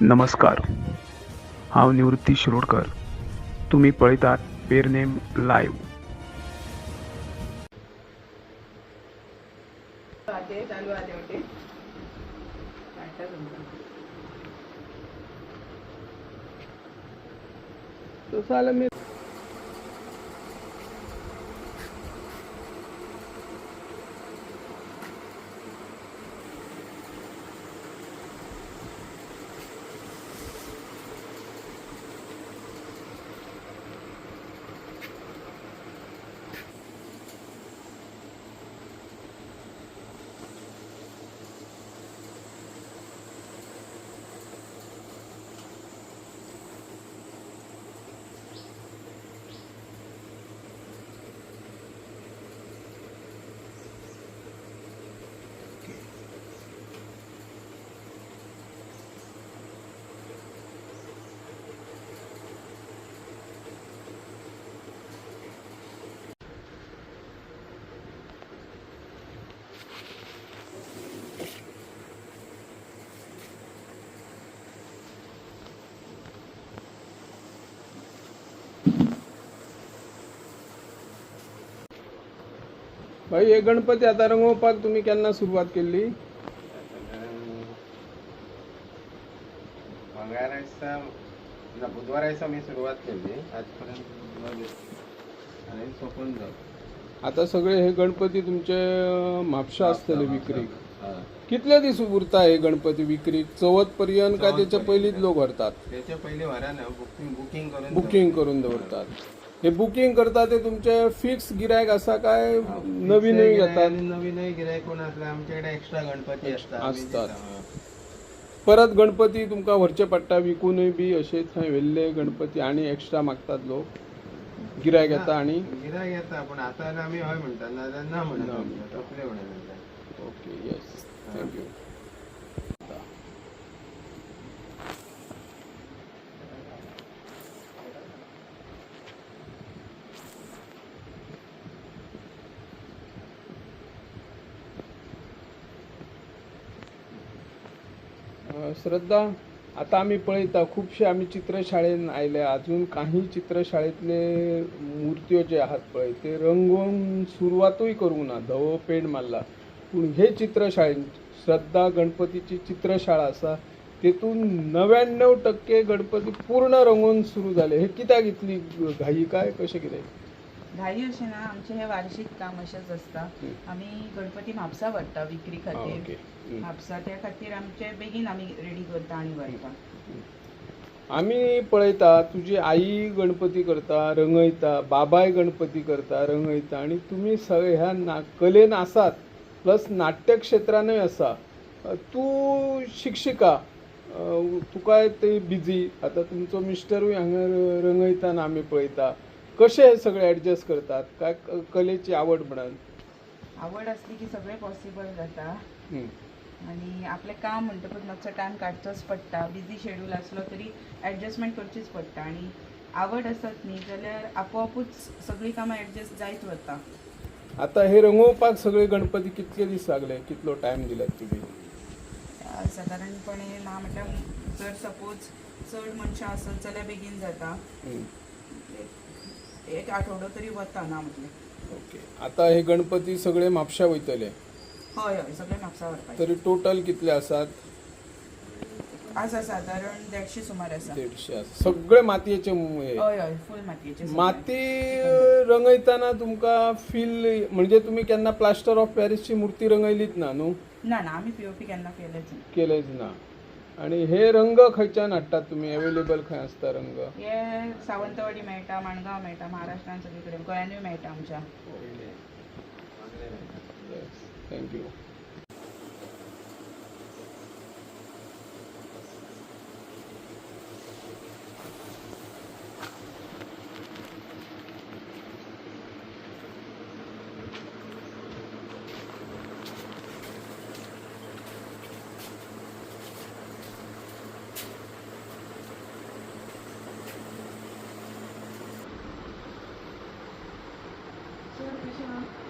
नमस्कार. हांव निवृत्ती शिरोडकर. तुमी पळयतात पेरनेम लायव्ह चालू भाई हे गणपती आता रंगोवपाक तुम्ही केन्ना सुरवात केल्ली? मंगळार दिसा ना बुधवार दिसा मी सुरवात केली आजपर्यंत बुधवार दीस आनी सोंपून जाता आता सगळे हे गणपती तुमचे म्हापशा असतले विक्रीक. हय. कितले दीस उरता हे गणपती विक्रीक? चवथ पर्यंत काय त्याच्या पयलींच लोक व्हरतात? त्याच्या पयलीं व्हरान बुकींग बुकींग करून बुकिंग करून दवरतात. हे बुकिंग करता ते तुमचे फिक्स गिरायक आसा काय नवीनय घेतात? नवीनय गिरायक कोण असला आमचे कडेन एक्स्ट्रा गणपती असतात. परत गणपती तुमकां व्हरचे पडटा विकूनय बी अशे थंय व्हेल्ले गणपती आणि एक्स्ट्रा मागतात लोक. गिरायक येता आणि? गिरायक येता पण आता आमी हय म्हणटा नाजाल्यार ना म्हणटा ओके येस थँक्यू श्रद्धा आता आम्ही पळयता खुबशे आमी चित्रशाळेन आयले. अजून काही चित्रशाळेतले मुर्त्यो जे आहात पळय ते रंगोवन सुरवातूय करूंक ना. धवो पेंट मारला. पूण हे चित्रशाळेन श्रद्धा गणपतीची चित्रशाळा आसा तेतून णव्याण्णव टक्के गणपती पूर्ण रंगोवन सुरू जाले हे कित्याक इतली घाई? काय? कशें कितें घाई अशें ना आमचें हें वार्षिक काम अशेंच आसता आमी गणपती म्हापसा व्हरता विक्री खातीर. म्हापसा त्या खातीर आमचे बेगीन आमी रेडी करता आनी व्हरता आमी पळयता तुजी आई गणपती करता रंगयता बाबाय गणपती करता रंगयता आणि तुमी सगळे ह्या ना कलेन आसात प्लस नाट्य क्षेत्रानय आसा. तूं शिक्षिका तुकाय ते बिजी आतां तुमचो मिस्टरूय हांगा रंगयताना आमी पळयता. कशें हे सगळे ऍडजस्ट करतात? काय क- कलेची आवड म्हणून आवड आसली की सगळें पॉसिबल जाता. हं. आनी आपलें काम म्हणटकूच मातसो टायम काडचोच पडटा बिजी शेड्यूल आसलो तरी एडजस्टमेंट करचीच पडटा आनी आवड आसत न्ही जाल्यार आपोआपूच सगळीं कामां एडजस्ट जायत वता आता हे रंगोवपाक सगळे गणपती कितले दीस लागले? कितलो टायम दिल्यात तुमी अ, सादारणपणे ना म्हटल्यार जर सपोज चड मनशां आसत जाल्यार बेगीन जाता. हं. एक- आठवडो तरी वता ना म्हटलें. ओके. आता हे गणपती सगळे म्हापशा वयतले हय हय सगळे म्हापसा व्हरपाक तरी टोटल कितले आसात आसा सादारण देडशे सुमार आसा देडशे सगळे मातयेचे मु- हे. हय हय फूल मातयेचे सगळे. माती रंगयताना तुमकां फील म्हणजे तुमी केन्ना प्लास्टर ऑफ पॅरिसची मूर्ती रंगयलीच ना न्हू ना ना आमी पीओपी केन्ना केलेच ना केलेच ना. आणि हे रंग खंयच्यान हाडटात तुमी अवेलेबल खंय आसता रंग? हे सावंतवाडी मेळटा माणगांव मेळटा महाराष्ट्रान सगळे कडेन गोंयानूय मेळटा आमच्या थँक्यू